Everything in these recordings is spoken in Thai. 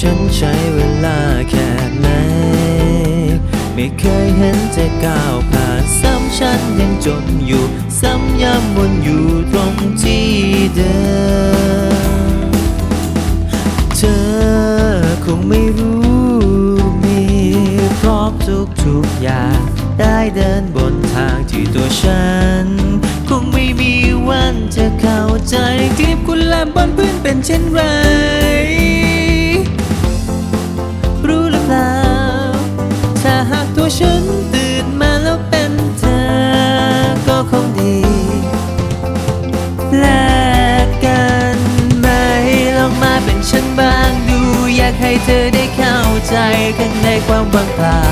ฉันใช้เวลาแค่ไหน ไม่เคยเห็นเธอก้าวผ่านซ้ำฉันยังจนอยู่ ซ้ำย้ำวนอยู่ตรงที่เดิม เธอคงไม่รู้มีพร้อมทุกทุกอย่าง ได้เดินบนทางที่ตัวฉัน คงไม่มีวันจะเข้าใจคลิปคุณแลบบนพื้นเป็นเช่นไร ฉันตื่นมาแล้วเป็นเธอ ก็คงดีแลกกันไหมลองมาเป็นฉันบ้างดู อยากให้เธอได้เข้าใจข้างในความว่างเปล่า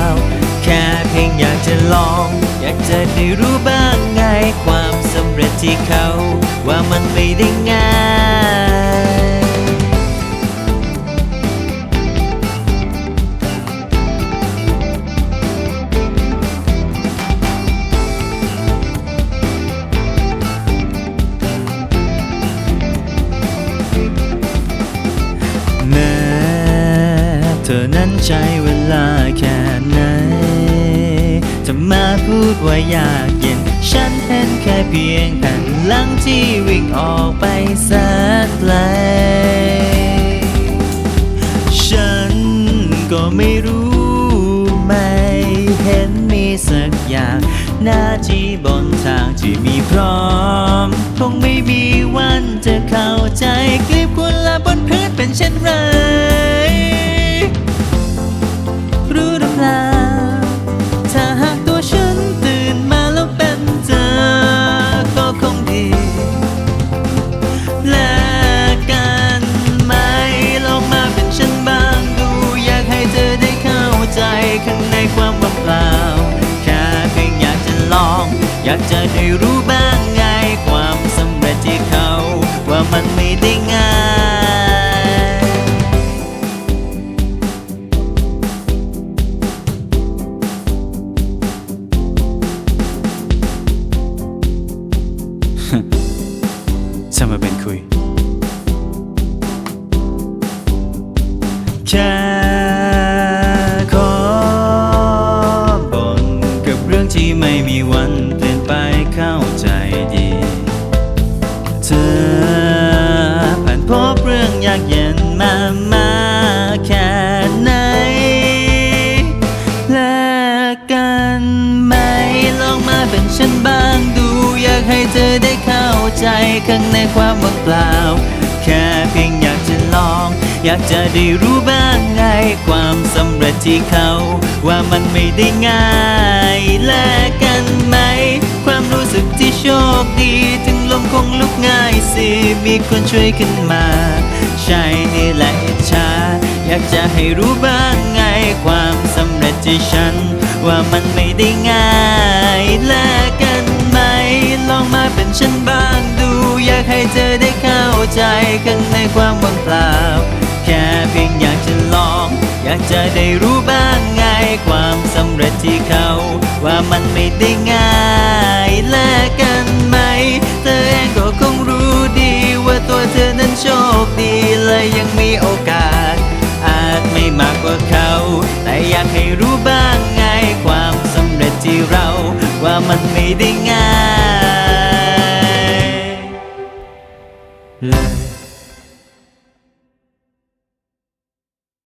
แค่เพียงอยากจะลอง อยากจะได้รู้บ้างไงความสำเร็จที่เขา ว่ามันไม่ได้ง่าย ใช้เวลาแค่ไหนจะมาพูดว่าอยากเย็น ฉันเห็นแค่เพียงแผ่นหลังที่วิ่งออกไปแสนไกล ฉันก็ไม่รู้ไม่เห็นมีสักอย่าง หน้าที่บนทางที่มีพร้อม คงไม่มีวันจะเข้าใจคลิปคุณละบนพื้นเป็นเช่นไรากจะได้รู้บ้างไงความสำเร็จที่เขา ว่ามันไม่ได้ง่ายจะมาเป็นคุย แค่ขอบ่นกับเรื่องที่ไม่มีวันเปลี่ยนากเย็นมามากแค่ไหนแลกกันไหมลองมาเป็นฉันบ้างดู อยากให้เธอได้เข้าใจข้างในความว่างเปล่า แค่เพียงอยากจะลอง อยากจะได้รู้บ้างไงความสำเร็จที่เขา ว่ามันไม่ได้ง่ายแลกกันไหม ความรู้สึกที่โชคดีถึงลมคงลุกง่ายสิมีคนช่วยขึ้นมา ใช่นี่แหละอิจฉาอยากจะให้รู้บ้างไงความสำเร็จที่ฉัน ว่ามันไม่ได้ง่ายแลกกันไหม ลองมาเป็นฉันบ้างดู อยากให้เธอได้เข้าใจข้างในความว่างเปล่า แค่เพียงอยากจะลอง อยากจะได้รู้บ้างไงความสำเร็จที่เขา ว่ามันไม่ได้ง่ายแลกกัน โชคดีและยังมีโอกาส อาจไม่มากกว่าเขา แต่อยากให้รู้บ้างไงความสำเร็จที่เราว่ามันไม่ได้ง่าย